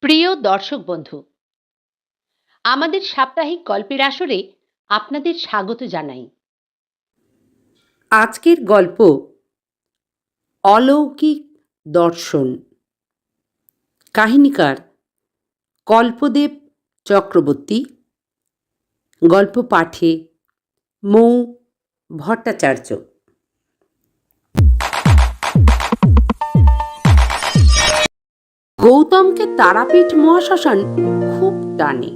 প্রিয় দর্শক বন্ধু, আমাদের সাপ্তাহিক গল্পের আসরে আপনাদের স্বাগত জানাই। আজকের গল্প অলৌকিক দর্শন। কাহিনীকার কল্পদেব চক্রবর্তী। গল্প পাঠে মৌ ভট্টাচার্য। গৌতমকে তারাপীঠ মহাশ্মশান খুব টানে।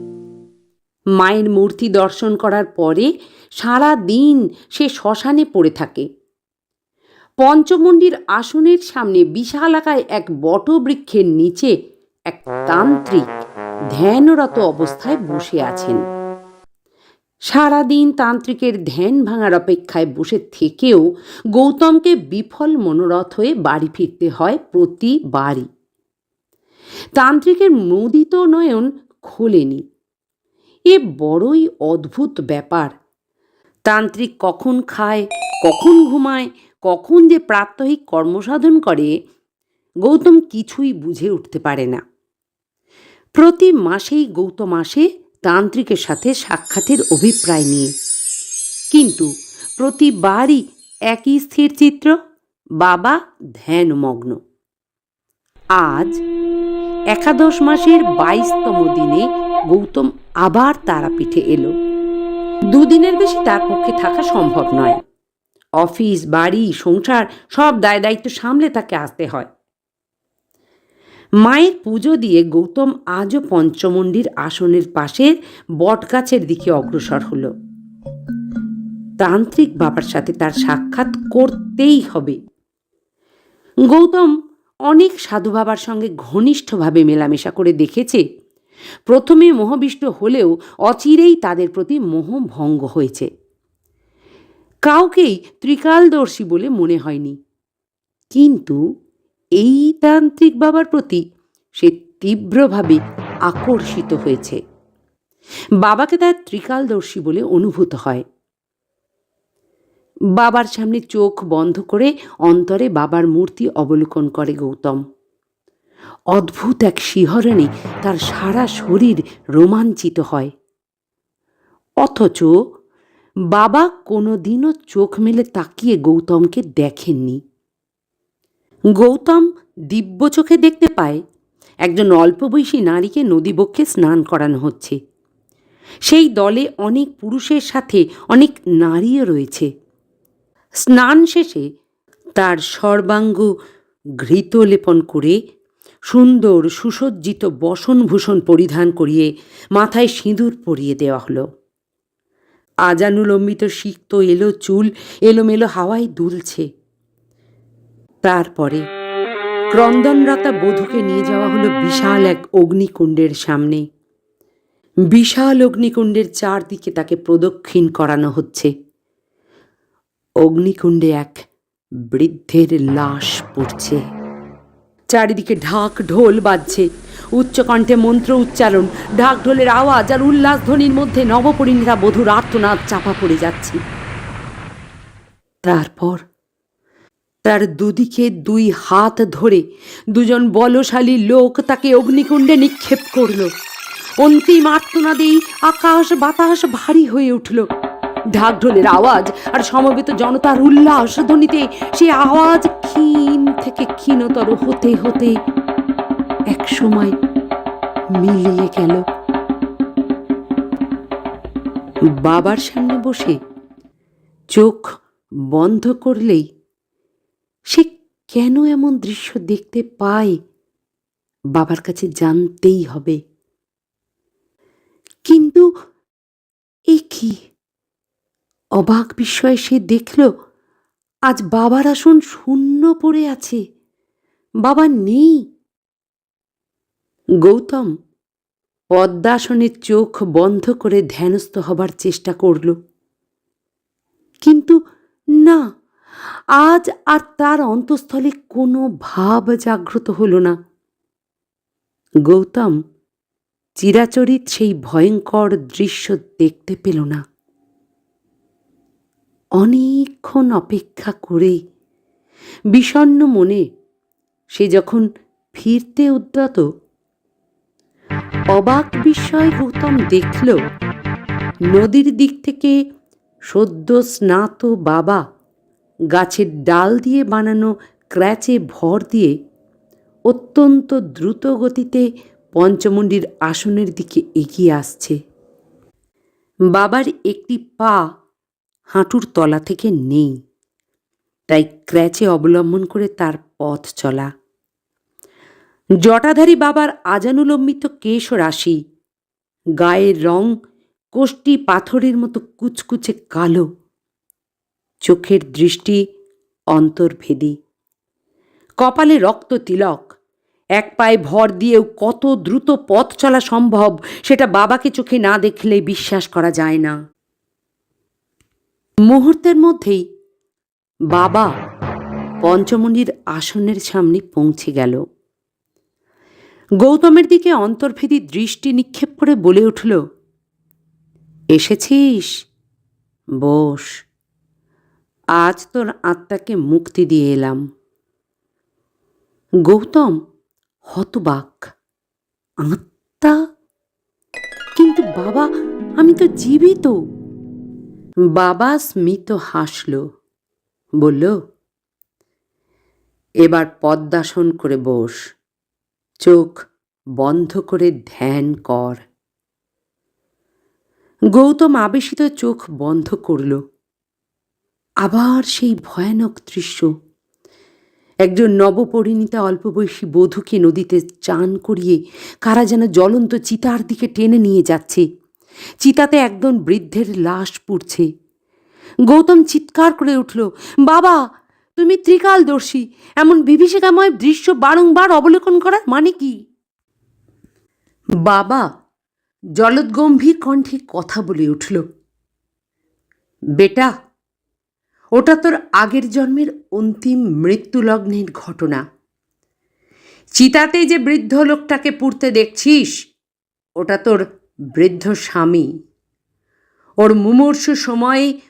মায়ের মূর্তি দর্শন করার পরে সারা দিন সে শ্মশানে পড়ে থাকে। পঞ্চমন্ডির আসনের সামনে বিশালাকায় এক বটবৃক্ষের নিচে এক তান্ত্রিক ধ্যানরত অবস্থায় বসে আছেন। সারাদিন তান্ত্রিকের ধ্যান ভাঙার অপেক্ষায় বসে থেকেও গৌতমকে বিফল মনোরথ হয়ে বাড়ি ফিরতে হয় প্রতিবারই। তান্ত্রিকের মুদিত নয়ন খোলেনি। এ বড়ই অদ্ভুত ব্যাপার। তান্ত্রিক কখন খায়, কখন ঘুমায়, কখন যে প্রাত্যহিক কর্মসাধন করে, গৌতম কিছুই বুঝে উঠতে পারে না। প্রতি মাসেই গৌতম আসে তান্ত্রিকের সাথে সাক্ষাতের অভিপ্রায় নিয়ে। কিন্তু প্রতিবারই একই স্থির চিত্র, বাবা ধ্যানমগ্ন। আজ একাদশ মাসের বাইশতম দিনে গৌতম আবার তারাপীঠে এলো। দুদিনের বেশি তার পক্ষে থাকা সম্ভব নয়। অফিস, বাড়ি, সংসার সব দায় দায়িত্ব সামলে তাকে আসতে হয়। মায়ের পুজো দিয়ে গৌতম আজও পঞ্চমন্ডির আসনের পাশে বটগাছের দিকে অগ্রসর হলো। তান্ত্রিক বাবার সাথে তার সাক্ষাৎ করতেই হবে। গৌতম অনেক সাধু বাবার সঙ্গে ঘনিষ্ঠভাবে মেলামেশা করে দেখেছে। প্রথমে মোহবিষ্ট হলেও অচিরেই তাদের প্রতি মোহ ভঙ্গ হয়েছে। কাউকেই ত্রিকালদর্শী বলে মনে হয়নি। কিন্তু এই তান্ত্রিক বাবার প্রতি সে তীব্রভাবে আকর্ষিত হয়েছে। বাবাকে তার ত্রিকালদর্শী বলে অনুভূত হয়। বাবার সামনে চোখ বন্ধ করে অন্তরে বাবার মূর্তি অবলোকন করে গৌতম। অদ্ভুত এক শিহরণে তার সারা শরীর রোমাঞ্চিত হয়। অথচ বাবা কোনোদিনও চোখ মেলে তাকিয়ে গৌতমকে দেখেননি। গৌতম দিব্য চোখে দেখতে পায়, একজন অল্প বয়সী নারীকে নদীবক্ষে স্নান করানো হচ্ছে। সেই দলে অনেক পুরুষের সাথে অনেক নারীও রয়েছে। স্নান শেষে তার সর্বাঙ্গ ঘৃত লেপন করে সুন্দর সুসজ্জিত বসনভূষণ পরিধান করিয়ে মাথায় সিঁদুর পরিয়ে দেওয়া হলো। আজানুলম্বিত সিক্ত এলো চুল, এলোমেলো হাওয়ায় দুলছে। তারপরে ক্রন্দনরতা বধূকে নিয়ে যাওয়া হলো বিশাল এক অগ্নিকুণ্ডের সামনে। বিশাল অগ্নিকুণ্ডের চারদিকে তাকে প্রদক্ষিণ করানো হচ্ছে। অগ্নিকুণ্ডে এক বৃদ্ধের লাশ পড়ছে। চারিদিকে ঢাক ঢোল বাজছে। উচ্চকণ্ঠে মন্ত্র উচ্চারণ, ঢাক ঢোলের আওয়াজ আর উল্লাস ধ্বনির মধ্যে নবপরিণীতা বধুর আর্তনাদ চাপা পড়ে যাচ্ছে। তারপর তার দুদিকে দুই হাত ধরে দুজন বলশালী লোক তাকে অগ্নিকুণ্ডে নিক্ষেপ করল। অন্তিম আর্তনাদেই আকাশ বাতাস ভারী হয়ে উঠল। ঢাকঢোলের আওয়াজ আর সমবেত জনতার উল্লাস ধ্বনিতে সে আওয়াজ ক্ষীণ থেকে ক্ষীণতর হতে হতে এক সময় মিলিয়ে গেল। বাবার সামনে বসে চোখ বন্ধ করলেই সে কেন এমন দৃশ্য দেখতে পায় বাবার কাছে জানতেই হবে। কিন্তু এ কি? অবাক বিস্ময়ে সে দেখল, আজ বাবার আসন শূন্য পড়ে আছে। বাবা নেই। গৌতম পদ্মাসনের চোখ বন্ধ করে ধ্যানস্থ হবার চেষ্টা করল। কিন্তু না, আজ আর তার অন্তঃস্থলে কোনো ভাব জাগ্রত হল না। গৌতম চিরাচরিত সেই ভয়ঙ্কর দৃশ্য দেখতে পেল না। অনেকক্ষণ অপেক্ষা করে বিষণ্ণ মনে সে যখন ফিরতে উদ্যত, অবাক বিস্ময় গৌতম দেখল, নদীর দিক থেকে সদ্য স্নাত বাবা গাছের ডাল দিয়ে বানানো ক্র্যাচে ভর দিয়ে অত্যন্ত দ্রুত গতিতে পঞ্চমুণ্ডির আসনের দিকে এগিয়ে আসছে। বাবার একটি পা হাঁটুর তলা থেকে নেই। তাই ক্র্যাচে অবলম্বন করে তার পথ চলা। জটাধারী বাবার আজানুলম্বিত কেশ রাশি। গায়ের রং কোষ্টি পাথরের মতো কুচকুচে কালো। চোখের দৃষ্টি অন্তর্ভেদী। কপালে রক্ত তিলক। এক পায়ে ভর দিয়েও কত দ্রুত পথ চলা সম্ভব সেটা বাবাকে চোখে না দেখলে বিশ্বাস করা যায় না। মুহূর্তের মধ্যেই বাবা পঞ্চমণির আসনের সামনে পৌঁছে গেল। গৌতমের দিকে অন্তর্ভেদী দৃষ্টি নিক্ষেপ করে বলে উঠল, এসেছিস? বস, আজ তোর আত্মাকে মুক্তি দিয়ে এলাম। গৌতম হতবাক। আত্মা? কিন্তু বাবা, আমি তো জীবিত। বাবা স্মিত হাসল, বলল, এবার পদ্মাসন করে বস, চোখ বন্ধ করে ধ্যান কর। গৌতম আবেশিত চোখ বন্ধ করল। আবার সেই ভয়ানক দৃশ্য, একজন নবপরিণীতা অল্পবয়সী বধূকে নদীতে চান করিয়ে কারা যেন জ্বলন্ত চিতার দিকে টেনে নিয়ে যাচ্ছে। চিতাতে একজন বৃদ্ধের লাশ পুড়ছে। গৌতম চিৎকার করে উঠল, বাবা, তুমি ত্রিকালদর্শী, এমন বিভীষিকাময় দৃশ্য বারংবার অবলোকন করার মানে কি? বাবা, জলদগম্ভীর কণ্ঠে কথা বলে উঠল, বেটা, ওটা তোর আগের জন্মের অন্তিম মৃত্যুলগ্নের ঘটনা। চিতাতে যে বৃদ্ধ লোকটাকে পুড়তে দেখছিস, ওটা তোর বৃদ্ধ স্বামী, ওর মুমূর্ষু সময়ে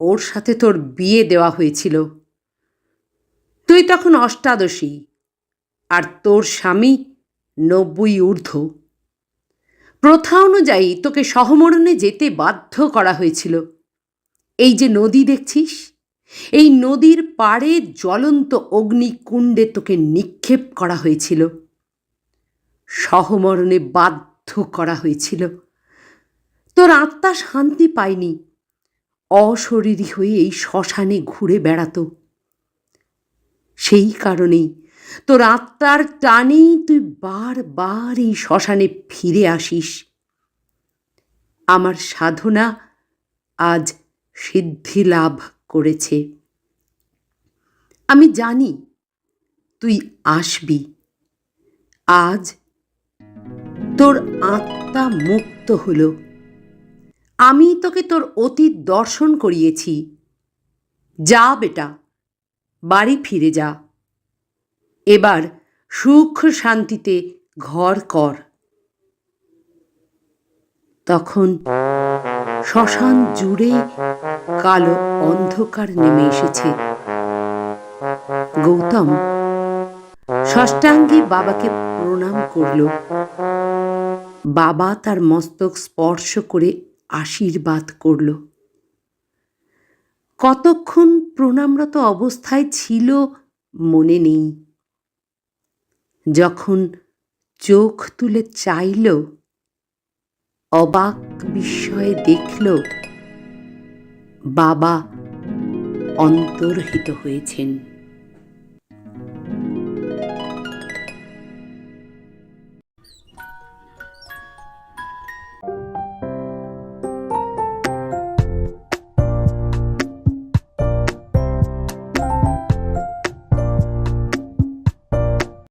ওর সাথে তোর বিয়ে দেওয়া হয়েছিল। তুই তখন অষ্টাদশী, আর তোর স্বামী নব্বই ঊর্ধ্ব। প্রথা অনুযায়ী তোকে সহমরণে যেতে বাধ্য করা হয়েছিল। এই যে নদী দেখছিস, এই নদীর পাড়ে জ্বলন্ত অগ্নিকুণ্ডে তোকে নিক্ষেপ করা হয়েছিল। সহমরণে বাধ্য করা হয়েছিল। তোর আত্মা শান্তি পায়নি। অশরীরী হয়ে এই শ্মশানে ঘুরে বেড়াতো। সেই কারণেই তোর আত্মার টানেই তুই বারবার এই শ্মশানে ফিরে আসিস। আমার সাধনা আজ সিদ্ধি লাভ করেছে। আমি জানি তুই আসবি। আজ তোর আত্মা মুক্ত হল। আমি তোকে তোর অতীত দর্শন করিয়েছি। যা বেটা, বাড়ি ফিরে যা। এবার সুখ শান্তিতে ঘর কর। তখন শ্মশান জুড়ে কালো অন্ধকার নেমে এসেছে। গৌতম ষষ্ঠাঙ্গে বাবাকে প্রণাম করল। বাবা তার মস্তক স্পর্শ করে আশীর্বাদ করল। কতক্ষণ প্রণামরত অবস্থায় ছিল মনে নেই। যখন চোখ তুলে চাইল, অবাক বিস্ময়ে দেখল, বাবা অন্তর্হিত হয়েছেন।